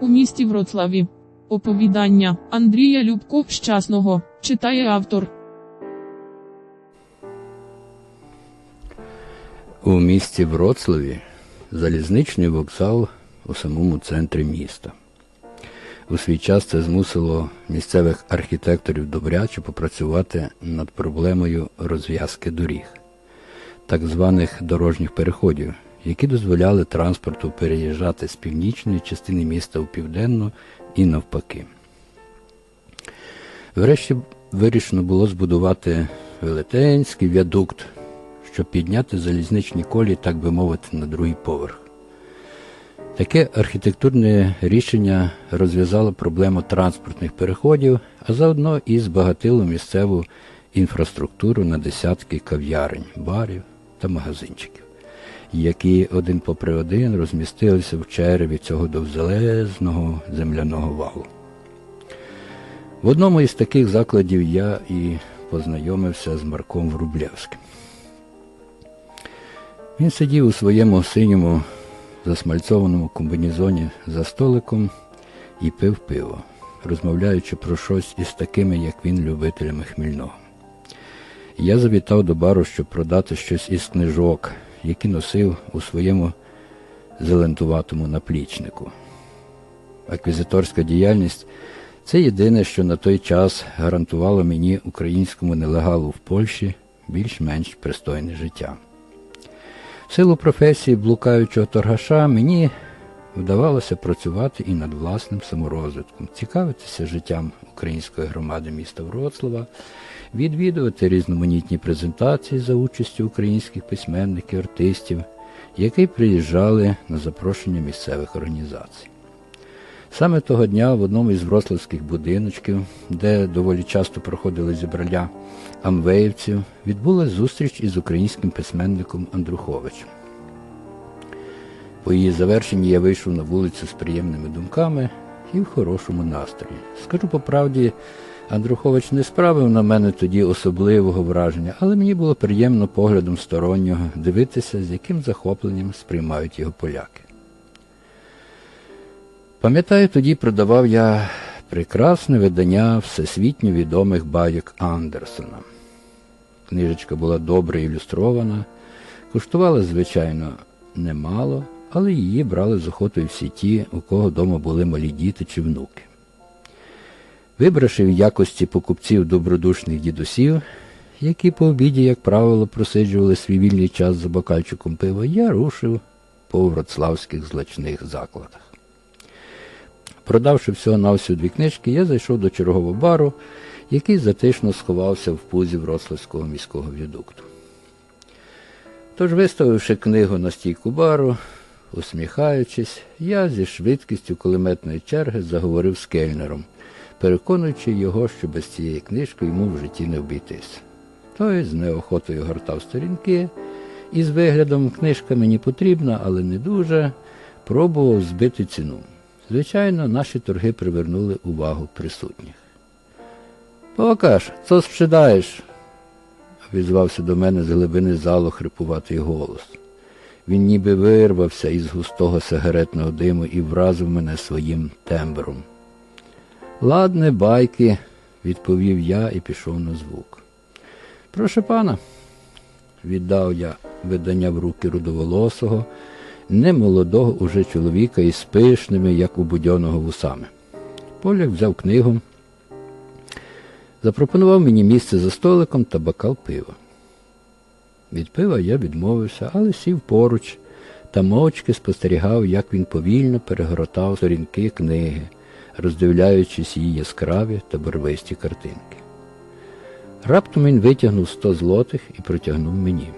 У місті Вроцлаві. Оповідання Андрія Любко Щасного читає автор. У місті Вроцлаві залізничний вокзал у самому центрі міста. У свій час це змусило місцевих архітекторів добряче попрацювати над проблемою розв'язки доріг, так званих дорожніх переходів, які дозволяли транспорту переїжджати з північної частини міста у південну і навпаки. Врешті вирішено було збудувати велетенський в'ядукт, щоб підняти залізничні колії, так би мовити, на другий поверх. Таке архітектурне рішення розв'язало проблему транспортних переходів, а заодно і збагатило місцеву інфраструктуру на десятки кав'ярень, барів та магазинчиків, які один попри один розмістилися в череві цього довзелезного земляного валу. В одному із таких закладів я і познайомився з Марком Врублевським. Він сидів у своєму синьому засмальцованому комбінезоні за столиком і пив пиво, розмовляючи про щось із такими, як він, любителями хмільного. Я завітав до бару, щоб продати щось із книжок, які носив у своєму зелентуватому наплічнику. Аквізиторська діяльність це єдине, що на той час гарантувало мені українському нелегалу в Польщі більш-менш пристойне життя. В силу професії блукаючого торгаша мені вдавалося працювати і над власним саморозвитком, цікавитися життям української громади міста Вроцлава, відвідувати різноманітні презентації за участю українських письменників, артистів, які приїжджали на запрошення місцевих організацій. Саме того дня в одному із вроцлавських будиночків, де доволі часто проходили зібрання амвеївців, відбулася зустріч із українським письменником Андруховичем. По її завершенні я вийшов на вулицю з приємними думками і в хорошому настрої. Скажу по правді, Андрухович не справив на мене тоді особливого враження, але мені було приємно поглядом стороннього дивитися, з яким захопленням сприймають його поляки. Пам'ятаю, тоді продавав я прекрасне видання всесвітньо відомих байок Андерсона. Книжечка була добре ілюстрована, коштувала, звичайно, немало, але її брали з охотою всі ті, у кого вдома були малі діти чи внуки. Вибравши в якості покупців добродушних дідусів, які по обіді, як правило, просиджували свій вільний час за бокальчиком пива, я рушив по вроцлавських злачних закладах. Продавши всього на всю дві книжки, я зайшов до чергового бару, який затишно сховався в пузі Вроцлавського міського в'ядукту. Тож, виставивши книгу на стійку бару, усміхаючись, я зі швидкістю кулеметної черги заговорив з кельнером, переконуючи його, що без цієї книжки йому в житті не обійтись. Той з неохотою гортав сторінки, і з виглядом книжка мені потрібна, але не дуже, пробував збити ціну. Звичайно, наші торги привернули увагу присутніх. Покаж, що спшидаєш? відзвався до мене з глибини залу хрипуватий голос. Він ніби вирвався із густого сигаретного диму і вразив мене своїм тембром. Ладне, байки, відповів я і пішов на звук. Прошу пана, віддав я видання в руки рудоволосого, немолодого уже чоловіка із пишними, як у будьоного вусами. Поляк взяв книгу, запропонував мені місце за столиком та бокал пива. Від пива я відмовився, але сів поруч та мовчки спостерігав, як він повільно перегортав сторінки книги, роздивляючись її яскраві та барвисті картинки. Раптом він витягнув сто злотих і протягнув мені.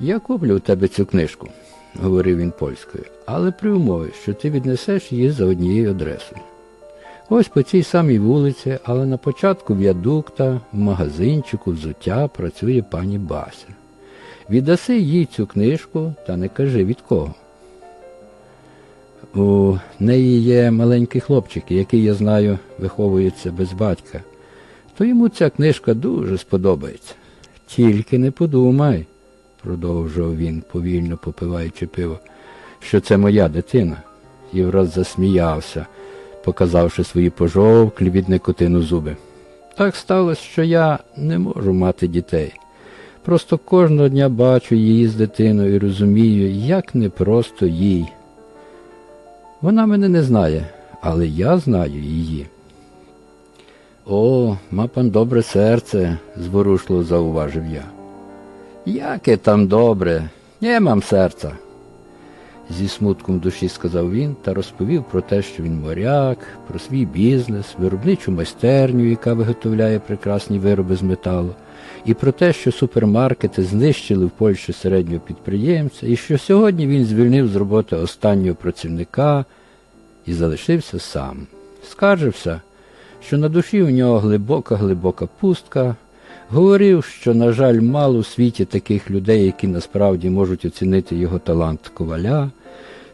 Я куплю у тебе цю книжку, говорив він польською, але при умові, що ти віднесеш її за однією адресою. Ось по цій самій вулиці, але на початку в'ядукта, в магазинчику, взуття працює пані Бася. Віддаси їй цю книжку та не кажи від кого. У неї є маленький хлопчик, який, я знаю, виховується без батька. То йому ця книжка дуже сподобається. Тільки не подумай, продовжував він, повільно попиваючи пиво, що це моя дитина. і враз засміявся, показавши свої пожовклі від никотину зуби. Так сталося, що я не можу мати дітей. Просто кожного дня бачу її з дитиною і розумію, як непросто їй. Вона мене не знає, але я знаю її. О, ма пан добре серце, зворушливо зауважив я. Яке там добре, не мам серця. Зі смутком душі сказав він та розповів про те, що він моряк, про свій бізнес, виробничу майстерню, яка виготовляє прекрасні вироби з металу, і про те, що супермаркети знищили в Польщі середнього підприємця, і що сьогодні він звільнив з роботи останнього працівника і залишився сам. Скаржився, що на душі у нього глибока-глибока пустка, говорив, що, на жаль, мало у світі таких людей, які насправді можуть оцінити його талант коваля,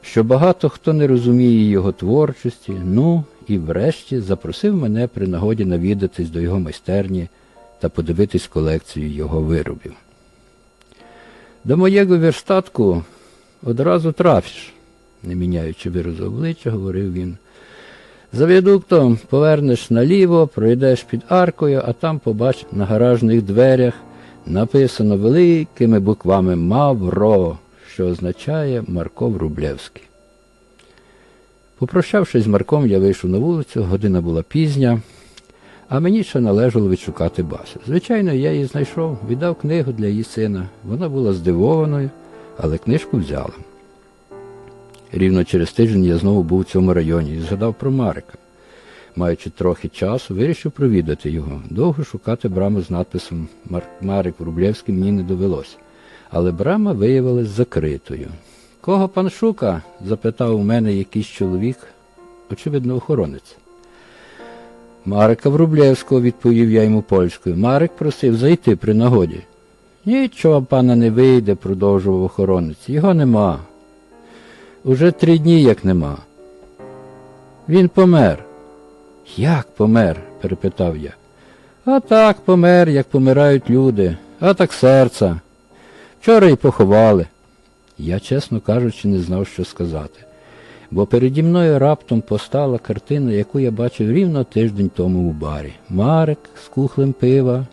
що багато хто не розуміє його творчості, ну і врешті запросив мене при нагоді навідатись до його майстерні та подивитись колекцію його виробів. До моєго верстатку одразу трафиш, не міняючи виразу обличчя, говорив він. За віадуктом повернеш наліво, пройдеш під аркою, а там побачиш на гаражних дверях написано великими буквами Мавро, що означає Марко Врублевський. Попрощавшись з Марком, я вийшов на вулицю, година була пізня, а мені ще належало відшукати Басю. Звичайно, я її знайшов, віддав книгу для її сина. Вона була здивованою, але книжку взяла. Рівно через тиждень я знову був у цьому районі і згадав про Марика. Маючи трохи часу, вирішив провідати його. Довго шукати браму з надписом «Мар- Марик Врублевський мені не довелося. Але брама виявилась закритою. Кого пан шука? запитав у мене якийсь чоловік, очевидно, охоронець. Марика Врублевського, відповів я йому польською. Марик просив зайти при нагоді. Нічого, пана, не вийде, продовжував охоронець. Його нема. Уже три дні як нема. Він помер. Як помер? перепитав я. А так помер, як помирають люди, а так серця. Вчора й поховали. Я, чесно кажучи, не знав, що сказати, бо переді мною раптом постала картина, яку я бачив рівно тиждень тому у барі. Марик з кухлем пива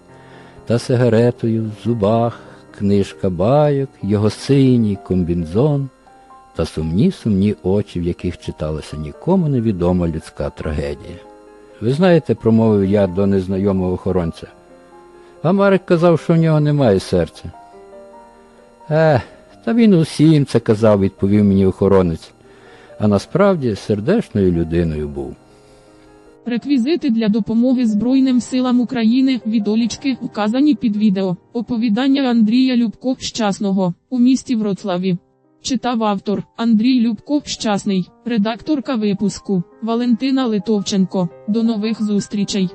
та сигаретою в зубах, книжка байок, його синій комбінзон та сумні сумні очі, в яких читалася нікому невідома людська трагедія. Ви знаєте, промовив я до незнайомого охоронця. А Марик казав, що в нього немає серця. Е, та він усім це казав, відповів мені охоронець, а насправді сердечною людиною був. Реквізити для допомоги Збройним силам України відолічки вказані під відео. Оповідання Андрія Любко Щасного у місті Вроцлаві. Читав автор Андрій Любко Щасний, редакторка випуску Валентина Литовченко. До нових зустрічей.